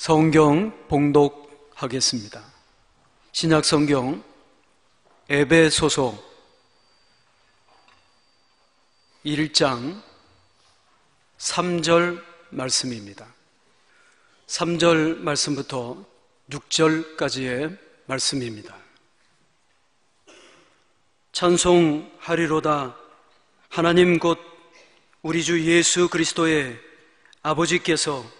성경 봉독하겠습니다. 신약 성경 에베소서 1장 3절 말씀입니다. 3절 말씀부터 6절까지의 말씀입니다. 찬송하리로다 하나님 곧 우리 주 예수 그리스도의 아버지께서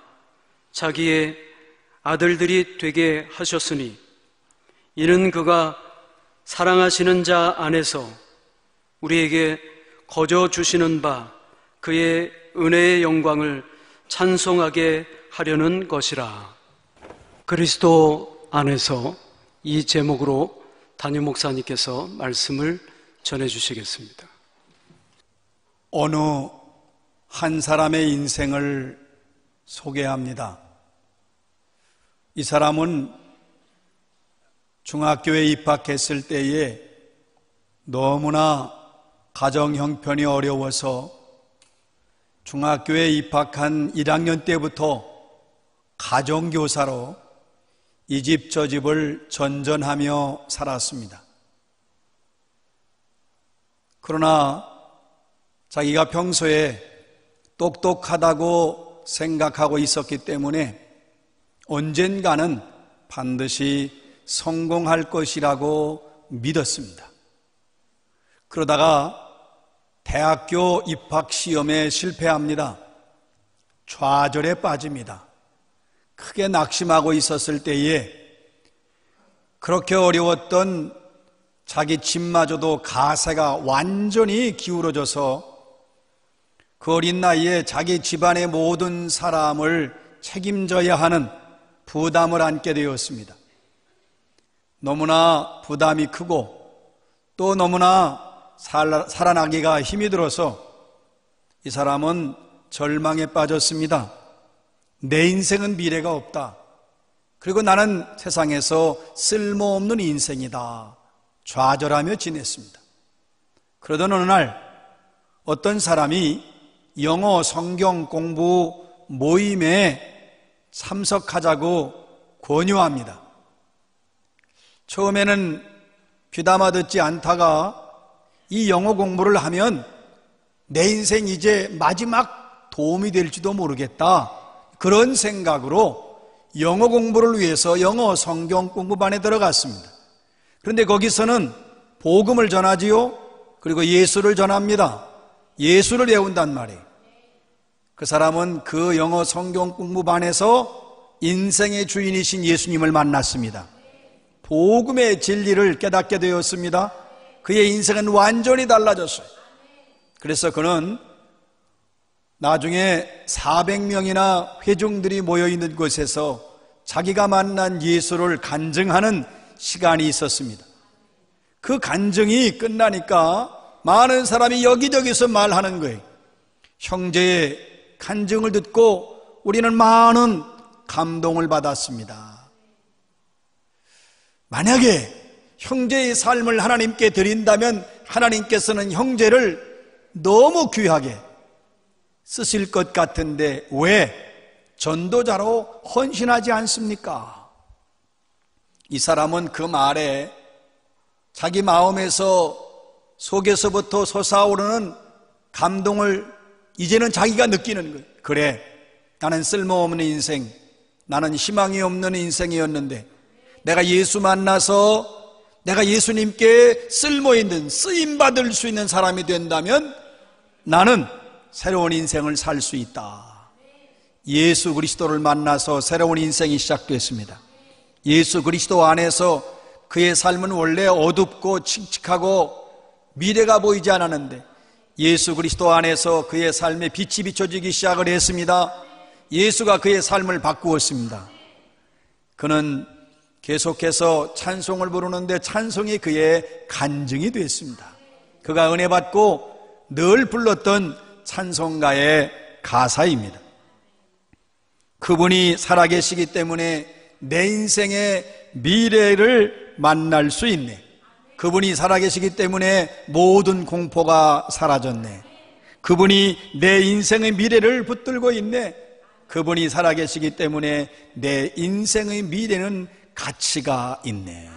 자기의 아들들이 되게 하셨으니 이는 그가 사랑하시는 자 안에서 우리에게 거저 주시는 바 그의 은혜의 영광을 찬송하게 하려는 것이라. 그리스도 안에서 이 제목으로 담임 목사님께서 말씀을 전해 주시겠습니다. 어느 한 사람의 인생을 소개합니다. 이 사람은 중학교에 입학했을 때에 너무나 가정 형편이 어려워서 중학교에 입학한 1학년 때부터 가정교사로 이 집 저 집을 전전하며 살았습니다. 그러나 자기가 평소에 똑똑하다고 생각하고 있었기 때문에 언젠가는 반드시 성공할 것이라고 믿었습니다. 그러다가 대학교 입학 시험에 실패합니다. 좌절에 빠집니다. 크게 낙심하고 있었을 때에 그렇게 어려웠던 자기 집마저도 가세가 완전히 기울어져서 그 어린 나이에 자기 집안의 모든 사람을 책임져야 하는 부담을 안게 되었습니다. 너무나 부담이 크고 또 너무나 살아나기가 힘이 들어서 이 사람은 절망에 빠졌습니다. 내 인생은 미래가 없다. 그리고 나는 세상에서 쓸모없는 인생이다. 좌절하며 지냈습니다. 그러던 어느 날 어떤 사람이 영어 성경 공부 모임에 참석하자고 권유합니다. 처음에는 귀담아 듣지 않다가 이 영어 공부를 하면 내 인생 이제 마지막 도움이 될지도 모르겠다. 그런 생각으로 영어 공부를 위해서 영어 성경 공부반에 들어갔습니다. 그런데 거기서는 복음을 전하지요. 그리고 예수를 전합니다. 예수를 외운단 말이에요. 그 사람은 그 영어 성경 공부반에서 인생의 주인이신 예수님을 만났습니다. 복음의 진리를 깨닫게 되었습니다. 그의 인생은 완전히 달라졌어요. 그래서 그는 나중에 400명이나 회중들이 모여 있는 곳에서 자기가 만난 예수를 간증하는 시간이 있었습니다. 그 간증이 끝나니까 많은 사람이 여기저기서 말하는 거예요. 형제의 간증을 듣고 우리는 많은 감동을 받았습니다. 만약에 형제의 삶을 하나님께 드린다면 하나님께서는 형제를 너무 귀하게 쓰실 것 같은데 왜 전도자로 헌신하지 않습니까? 이 사람은 그 말에 자기 마음에서 속에서부터 솟아오르는 감동을 이제는 자기가 느끼는 거예요. 그래, 나는 쓸모없는 인생, 나는 희망이 없는 인생이었는데 내가 예수 만나서 내가 예수님께 쓸모 있는 쓰임 받을 수 있는 사람이 된다면 나는 새로운 인생을 살 수 있다. 예수 그리스도를 만나서 새로운 인생이 시작됐습니다. 예수 그리스도 안에서 그의 삶은 원래 어둡고 칙칙하고 미래가 보이지 않았는데 예수 그리스도 안에서 그의 삶에 빛이 비춰지기 시작을 했습니다. 예수가 그의 삶을 바꾸었습니다. 그는 계속해서 찬송을 부르는데 찬송이 그의 간증이 됐습니다. 그가 은혜 받고 늘 불렀던 찬송가의 가사입니다. 그분이 살아계시기 때문에 내 인생의 미래를 만날 수 있네. 그분이 살아계시기 때문에 모든 공포가 사라졌네. 그분이 내 인생의 미래를 붙들고 있네. 그분이 살아계시기 때문에 내 인생의 미래는 가치가 있네.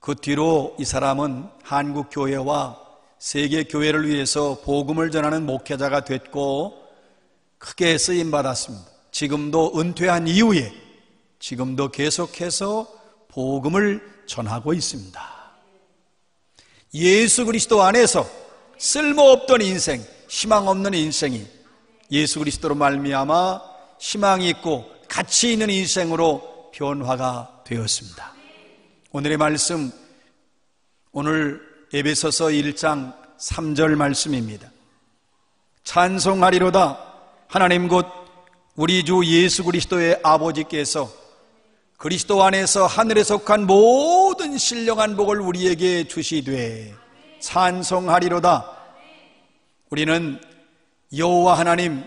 그 뒤로 이 사람은 한국 교회와 세계 교회를 위해서 복음을 전하는 목회자가 됐고 크게 쓰임 받았습니다. 지금도 은퇴한 이후에 지금도 계속해서 복음을 전하고 있습니다. 예수 그리스도 안에서 쓸모없던 인생, 희망 없는 인생이 예수 그리스도로 말미암아 희망이 있고 가치 있는 인생으로 변화가 되었습니다. 오늘의 말씀 오늘 에베소서 1장 3절 말씀입니다. 찬송하리로다 하나님 곧 우리 주 예수 그리스도의 아버지께서 그리스도 안에서 하늘에 속한 모든 신령한 복을 우리에게 주시되 찬송하리로다 우리는 여호와 하나님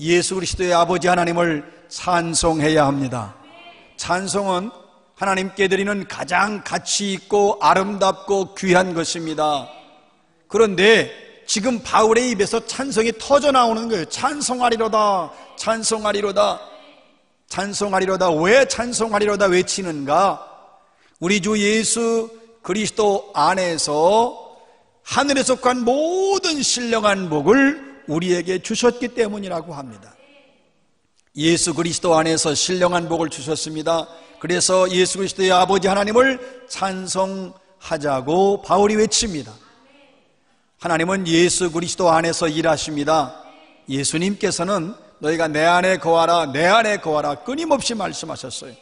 예수 그리스도의 아버지 하나님을 찬송해야 합니다. 찬송은 하나님께 드리는 가장 가치 있고 아름답고 귀한 것입니다. 그런데 지금 바울의 입에서 찬성이 터져 나오는 거예요. 찬송하리로다, 찬송하리로다, 찬송하리로다. 왜 찬송하리로다 외치는가? 우리 주 예수 그리스도 안에서 하늘에 속한 모든 신령한 복을 우리에게 주셨기 때문이라고 합니다. 예수 그리스도 안에서 신령한 복을 주셨습니다. 그래서 예수 그리스도의 아버지 하나님을 찬송하자고 바울이 외칩니다. 하나님은 예수 그리스도 안에서 일하십니다. 예수님께서는 너희가 내 안에 거하라, 내 안에 거하라 끊임없이 말씀하셨어요.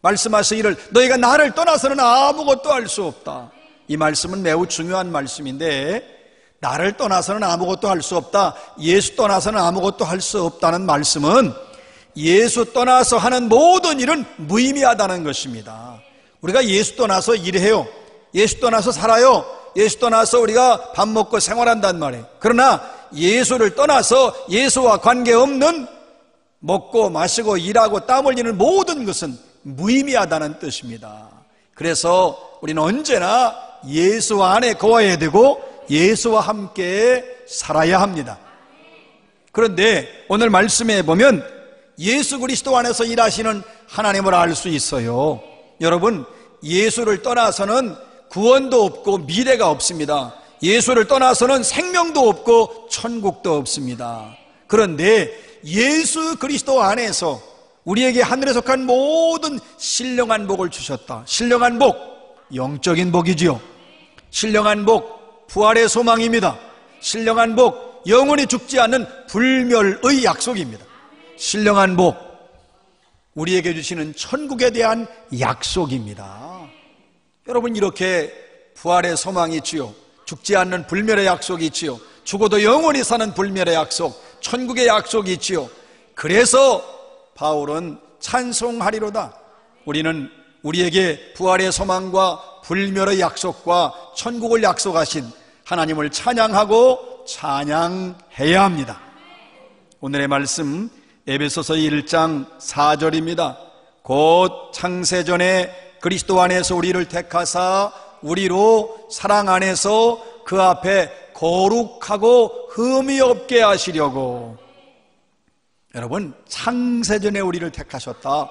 말씀하시기를 너희가 나를 떠나서는 아무것도 할 수 없다. 이 말씀은 매우 중요한 말씀인데 나를 떠나서는 아무것도 할 수 없다. 예수 떠나서는 아무것도 할 수 없다는 말씀은 예수 떠나서 하는 모든 일은 무의미하다는 것입니다. 우리가 예수 떠나서 일해요. 예수 떠나서 살아요. 예수 떠나서 우리가 밥 먹고 생활한단 말이에요. 그러나 예수를 떠나서 예수와 관계없는 먹고 마시고 일하고 땀 흘리는 모든 것은 무의미하다는 뜻입니다. 그래서 우리는 언제나 예수 안에 거해야 되고 예수와 함께 살아야 합니다. 그런데 오늘 말씀에 보면 예수 그리스도 안에서 일하시는 하나님을 알 수 있어요. 여러분, 예수를 떠나서는 구원도 없고 미래가 없습니다. 예수를 떠나서는 생명도 없고 천국도 없습니다. 그런데 예수 그리스도 안에서 우리에게 하늘에 속한 모든 신령한 복을 주셨다. 신령한 복, 영적인 복이지요. 신령한 복, 부활의 소망입니다. 신령한 복, 영원히 죽지 않는 불멸의 약속입니다. 신령한 복, 우리에게 주시는 천국에 대한 약속입니다. 여러분, 이렇게 부활의 소망이 있지요. 죽지 않는 불멸의 약속이 있지요. 죽어도 영원히 사는 불멸의 약속, 천국의 약속이 있지요. 그래서 바울은 찬송하리로다. 우리는 우리에게 부활의 소망과 불멸의 약속과 천국을 약속하신 하나님을 찬양하고 찬양해야 합니다. 오늘의 말씀 에베소서 1장 4절입니다. 곧 창세전에 그리스도 안에서 우리를 택하사 우리로 사랑 안에서 그 앞에 거룩하고 흠이 없게 하시려고 여러분 창세전에 우리를 택하셨다.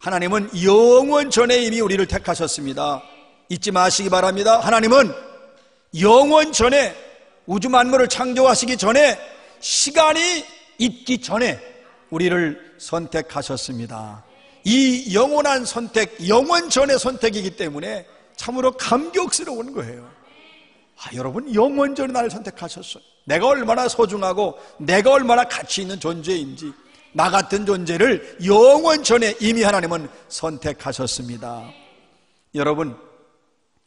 하나님은 영원 전에 이미 우리를 택하셨습니다. 잊지 마시기 바랍니다. 하나님은 영원 전에 우주 만물을 창조하시기 전에 시간이 있기 전에 우리를 선택하셨습니다. 이 영원한 선택, 영원 전의 선택이기 때문에 참으로 감격스러운 거예요. 아, 여러분, 영원 전에 나를 선택하셨어요. 내가 얼마나 소중하고 내가 얼마나 가치 있는 존재인지 나 같은 존재를 영원 전에 이미 하나님은 선택하셨습니다. 여러분,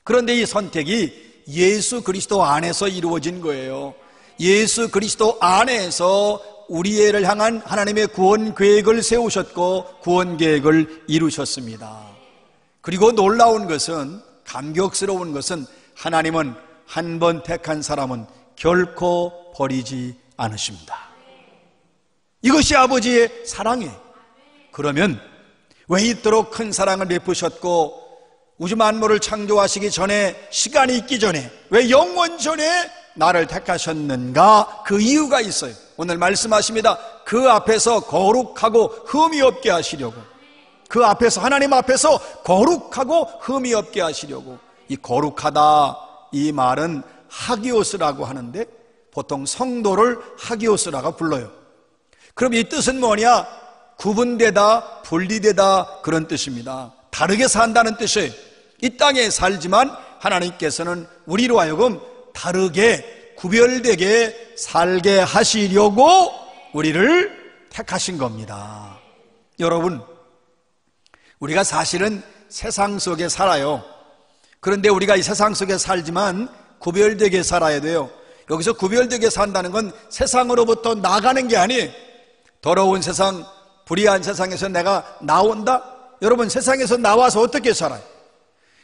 그런데 이 선택이 예수 그리스도 안에서 이루어진 거예요. 예수 그리스도 안에서 우리를 향한 하나님의 구원 계획을 세우셨고 구원 계획을 이루셨습니다. 그리고 놀라운 것은 감격스러운 것은 하나님은 한 번 택한 사람은 결코 버리지 않으십니다. 이것이 아버지의 사랑이에요. 그러면 왜 이토록 큰 사랑을 베푸셨고 우주 만물을 창조하시기 전에 시간이 있기 전에 왜 영원 전에 나를 택하셨는가 그 이유가 있어요. 오늘 말씀하십니다. 그 앞에서 거룩하고 흠이 없게 하시려고 그 앞에서 하나님 앞에서 거룩하고 흠이 없게 하시려고 이 거룩하다 이 말은 하기오스라고 하는데 보통 성도를 하기오스라고 불러요. 그럼 이 뜻은 뭐냐? 구분되다, 분리되다 그런 뜻입니다. 다르게 산다는 뜻이에요. 이 땅에 살지만 하나님께서는 우리로 하여금 다르게 구별되게 살게 하시려고 우리를 택하신 겁니다. 여러분, 우리가 사실은 세상 속에 살아요. 그런데 우리가 이 세상 속에 살지만 구별되게 살아야 돼요. 여기서 구별되게 산다는 건 세상으로부터 나가는 게 아니 더러운 세상, 불의한 세상에서 내가 나온다? 여러분 세상에서 나와서 어떻게 살아요?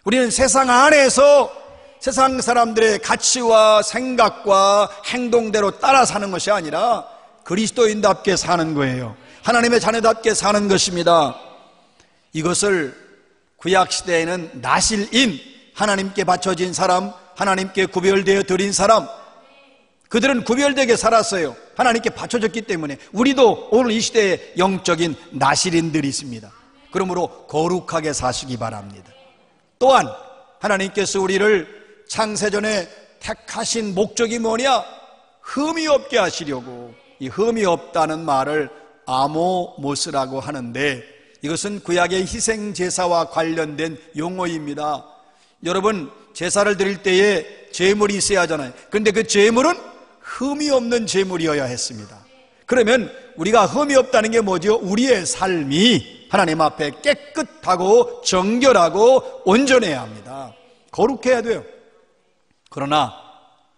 우리는 세상 안에서 세상 사람들의 가치와 생각과 행동대로 따라 사는 것이 아니라 그리스도인답게 사는 거예요. 하나님의 자녀답게 사는 것입니다. 이것을 구약 시대에는 나실인 하나님께 바쳐진 사람, 하나님께 구별되어 드린 사람, 그들은 구별되게 살았어요. 하나님께 바쳐졌기 때문에 우리도 오늘 이 시대에 영적인 나실인들이 있습니다. 그러므로 거룩하게 사시기 바랍니다. 또한 하나님께서 우리를 창세전에 택하신 목적이 뭐냐? 흠이 없게 하시려고 이 흠이 없다는 말을 아모모스라고 하는데 이것은 구약의 희생 제사와 관련된 용어입니다. 여러분 제사를 드릴 때에 제물이 있어야 하잖아요. 그런데 그 제물은 흠이 없는 제물이어야 했습니다. 그러면 우리가 흠이 없다는 게 뭐죠? 우리의 삶이 하나님 앞에 깨끗하고 정결하고 온전해야 합니다. 거룩해야 돼요. 그러나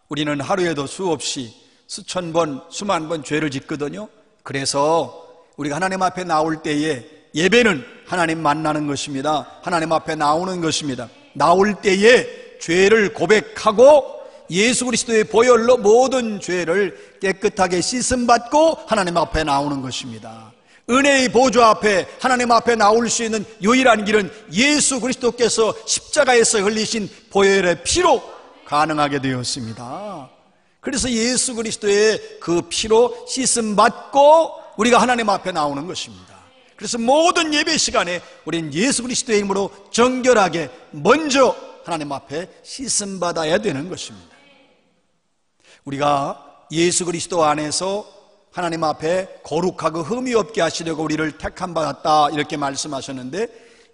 우리는 하루에도 수없이 수천 번, 수만 번 죄를 짓거든요. 그래서 우리가 하나님 앞에 나올 때에 예배는 하나님 만나는 것입니다. 하나님 앞에 나오는 것입니다. 나올 때에 죄를 고백하고 예수 그리스도의 보혈로 모든 죄를 깨끗하게 씻음 받고 하나님 앞에 나오는 것입니다. 은혜의 보좌 앞에 하나님 앞에 나올 수 있는 유일한 길은 예수 그리스도께서 십자가에서 흘리신 보혈의 피로 가능하게 되었습니다. 그래서 예수 그리스도의 그 피로 씻음 받고 우리가 하나님 앞에 나오는 것입니다. 그래서 모든 예배 시간에 우리는 예수 그리스도의 이름으로 정결하게 먼저 하나님 앞에 씻음 받아야 되는 것입니다. 우리가 예수 그리스도 안에서 하나님 앞에 거룩하고 흠이 없게 하시려고 우리를 택함 받았다 이렇게 말씀하셨는데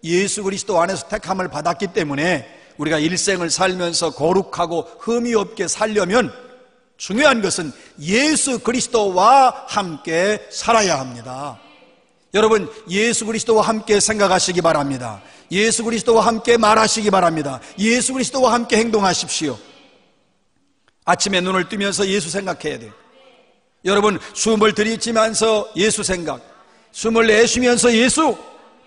예수 그리스도 안에서 택함을 받았기 때문에 우리가 일생을 살면서 거룩하고 흠이 없게 살려면 중요한 것은 예수 그리스도와 함께 살아야 합니다. 여러분, 예수 그리스도와 함께 생각하시기 바랍니다. 예수 그리스도와 함께 말하시기 바랍니다. 예수 그리스도와 함께 행동하십시오. 아침에 눈을 뜨면서 예수 생각해야 돼요. 여러분, 숨을 들이치면서 예수 생각, 숨을 내쉬면서 예수,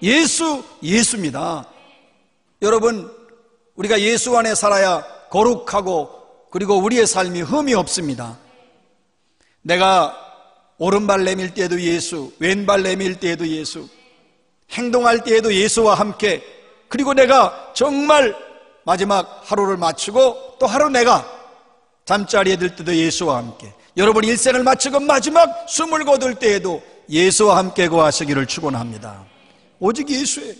예수, 예수입니다. 여러분, 우리가 예수 안에 살아야 거룩하고 그리고 우리의 삶이 흠이 없습니다. 내가 오른발 내밀 때에도 예수, 왼발 내밀 때에도 예수, 행동할 때에도 예수와 함께 그리고 내가 정말 마지막 하루를 마치고 또 하루 내가 잠자리에 들 때도 예수와 함께 여러분 일생을 마치고 마지막 숨을 거둘 때에도 예수와 함께 거하시기를 축원합니다. 오직 예수의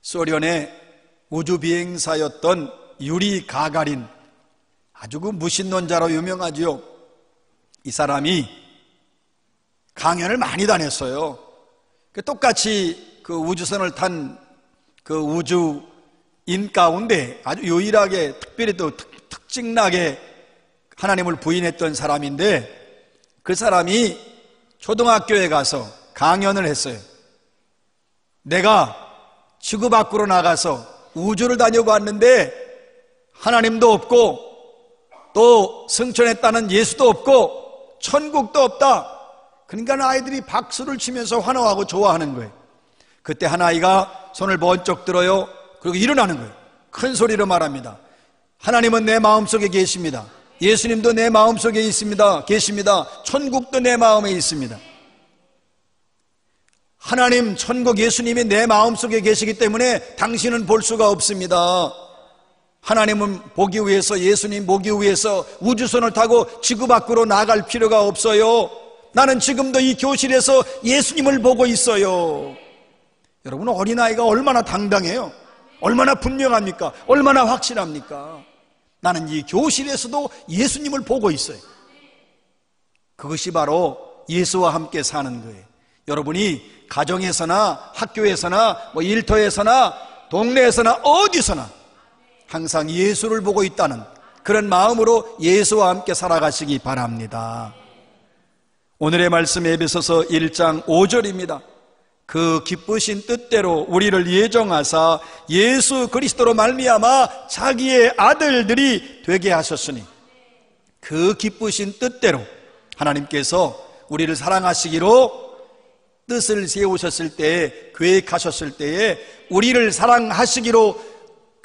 소련의 우주 비행사였던 유리 가가린 아주 그 무신론자로 유명하지요. 이 사람이 강연을 많이 다녔어요. 그 똑같이 그 우주선을 탄 그 우주인 가운데 아주 유일하게 특별히 또 특, 특징나게 하나님을 부인했던 사람인데 그 사람이 초등학교에 가서 강연을 했어요. 내가 지구 밖으로 나가서 우주를 다녀봤는데 하나님도 없고 또 승천했다는 예수도 없고 천국도 없다. 그러니까 아이들이 박수를 치면서 환호하고 좋아하는 거예요. 그때 한 아이가 손을 번쩍 들어요. 그리고 일어나는 거예요. 큰 소리로 말합니다. 하나님은 내 마음속에 계십니다. 예수님도 내 마음속에 있습니다. 계십니다. 천국도 내 마음에 있습니다. 하나님, 천국 예수님이 내 마음속에 계시기 때문에 당신은 볼 수가 없습니다. 하나님은 보기 위해서 예수님 보기 위해서 우주선을 타고 지구 밖으로 나갈 필요가 없어요. 나는 지금도 이 교실에서 예수님을 보고 있어요. 여러분 어린아이가 얼마나 당당해요. 얼마나 분명합니까? 얼마나 확실합니까? 나는 이 교실에서도 예수님을 보고 있어요. 그것이 바로 예수와 함께 사는 거예요. 여러분이 가정에서나 학교에서나 뭐 일터에서나 동네에서나 어디서나 항상 예수를 보고 있다는 그런 마음으로 예수와 함께 살아가시기 바랍니다. 오늘의 말씀 에베소서 1장 5절입니다. 그 기쁘신 뜻대로 우리를 예정하사 예수 그리스도로 말미암아 자기의 아들들이 되게 하셨으니 그 기쁘신 뜻대로 하나님께서 우리를 사랑하시기로 뜻을 세우셨을 때에 계획하셨을 때에 우리를 사랑하시기로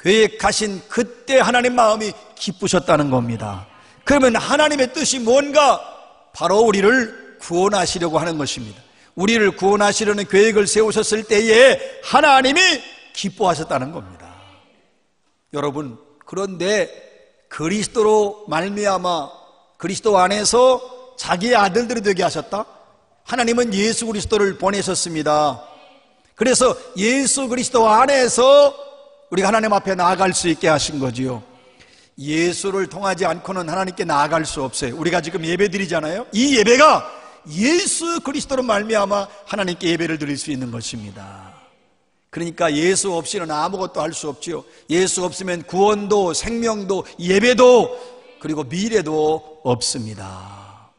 계획하신 그때 하나님 마음이 기쁘셨다는 겁니다. 그러면 하나님의 뜻이 뭔가 바로 우리를 구원하시려고 하는 것입니다. 우리를 구원하시려는 계획을 세우셨을 때에 하나님이 기뻐하셨다는 겁니다. 여러분, 그런데 그리스도로 말미암아 그리스도 안에서 자기의 아들들이 되게 하셨다? 하나님은 예수 그리스도를 보내셨습니다. 그래서 예수 그리스도 안에서 우리가 하나님 앞에 나아갈 수 있게 하신 거지요. 예수를 통하지 않고는 하나님께 나아갈 수 없어요. 우리가 지금 예배 드리잖아요. 이 예배가 예수 그리스도로 말미암아 하나님께 예배를 드릴 수 있는 것입니다. 그러니까 예수 없이는 아무것도 할 수 없지요. 예수 없으면 구원도 생명도 예배도 그리고 미래도 없습니다.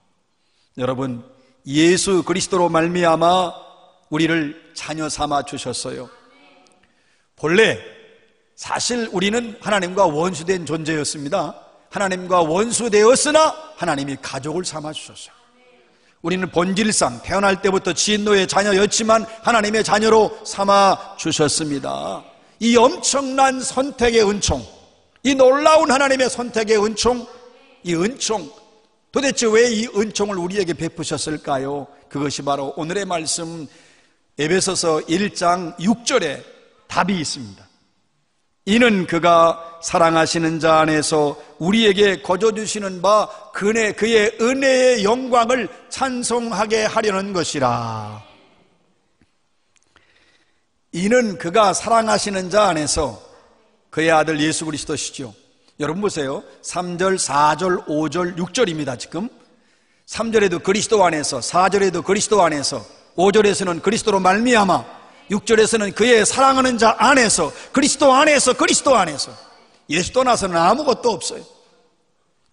여러분 예수 그리스도로 말미암아 우리를 자녀 삼아 주셨어요. 본래 사실 우리는 하나님과 원수된 존재였습니다. 하나님과 원수되었으나 하나님이 가족을 삼아 주셨어요. 우리는 본질상 태어날 때부터 진노의 자녀였지만 하나님의 자녀로 삼아 주셨습니다. 이 엄청난 선택의 은총, 이 놀라운 하나님의 선택의 은총, 이 은총, 도대체 왜 이 은총을 우리에게 베푸셨을까요? 그것이 바로 오늘의 말씀 에베소서 1장 6절에 답이 있습니다. 이는 그가 사랑하시는 자 안에서 우리에게 거저 주시는 바 그네 그의 은혜의 영광을 찬송하게 하려는 것이라. 이는 그가 사랑하시는 자 안에서 그의 아들 예수 그리스도시죠. 여러분 보세요. 3절, 4절, 5절, 6절입니다. 지금 3절에도 그리스도 안에서, 4절에도 그리스도 안에서, 5절에서는 그리스도로 말미암아 6절에서는 그의 사랑하는 자 안에서 그리스도 안에서 그리스도 안에서 예수 떠나서는 아무것도 없어요.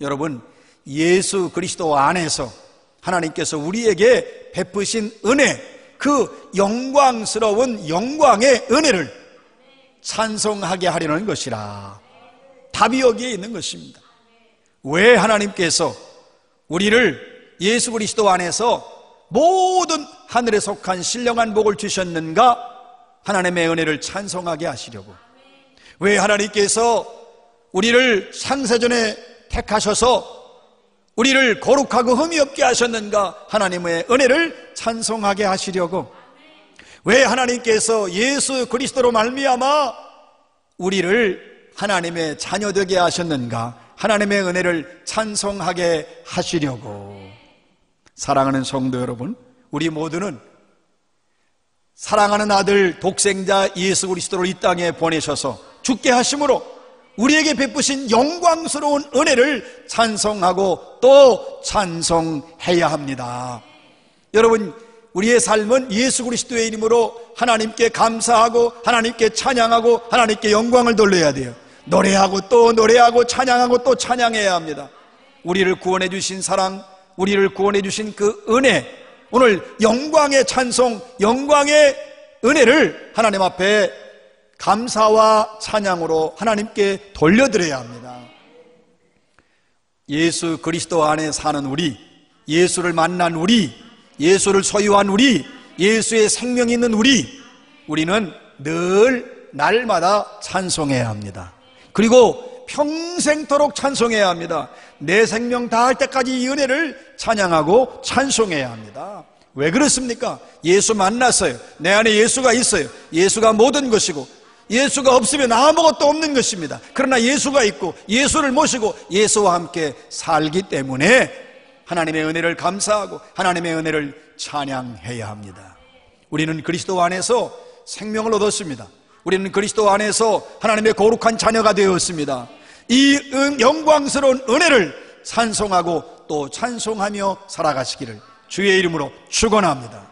여러분 예수 그리스도 안에서 하나님께서 우리에게 베푸신 은혜 그 영광스러운 영광의 은혜를 찬송하게 하려는 것이라 답이 여기에 있는 것입니다. 왜 하나님께서 우리를 예수 그리스도 안에서 모든 하늘에 속한 신령한 복을 주셨는가? 하나님의 은혜를 찬송하게 하시려고. 왜 하나님께서 우리를 상세전에 택하셔서 우리를 거룩하고 흠이 없게 하셨는가? 하나님의 은혜를 찬송하게 하시려고. 왜 하나님께서 예수 그리스도로 말미암아 우리를 하나님의 자녀 되게 하셨는가? 하나님의 은혜를 찬송하게 하시려고. 사랑하는 성도 여러분, 우리 모두는 사랑하는 아들 독생자 예수 그리스도를 이 땅에 보내셔서 죽게 하심으로 우리에게 베푸신 영광스러운 은혜를 찬송하고 또 찬송해야 합니다. 여러분, 우리의 삶은 예수 그리스도의 이름으로 하나님께 감사하고 하나님께 찬양하고 하나님께 영광을 돌려야 돼요. 노래하고 또 노래하고 찬양하고 또 찬양해야 합니다. 우리를 구원해 주신 사랑, 우리를 구원해 주신 그 은혜, 오늘 영광의 찬송, 영광의 은혜를 하나님 앞에 감사와 찬양으로 하나님께 돌려드려야 합니다. 예수 그리스도 안에 사는 우리, 예수를 만난 우리, 예수를 소유한 우리, 예수의 생명이 있는 우리, 우리는 늘 날마다 찬송해야 합니다. 그리고 평생토록 찬송해야 합니다. 내 생명 다할 때까지 이 은혜를 찬양하고 찬송해야 합니다. 왜 그렇습니까? 예수 만났어요. 내 안에 예수가 있어요. 예수가 모든 것이고 예수가 없으면 아무것도 없는 것입니다. 그러나 예수가 있고 예수를 모시고 예수와 함께 살기 때문에 하나님의 은혜를 감사하고 하나님의 은혜를 찬양해야 합니다. 우리는 그리스도 안에서 생명을 얻었습니다. 우리는 그리스도 안에서 하나님의 거룩한 자녀가 되었습니다. 이 영광스러운 은혜를 찬송하고 또 찬송하며 살아가시기를 주의 이름으로 축원합니다.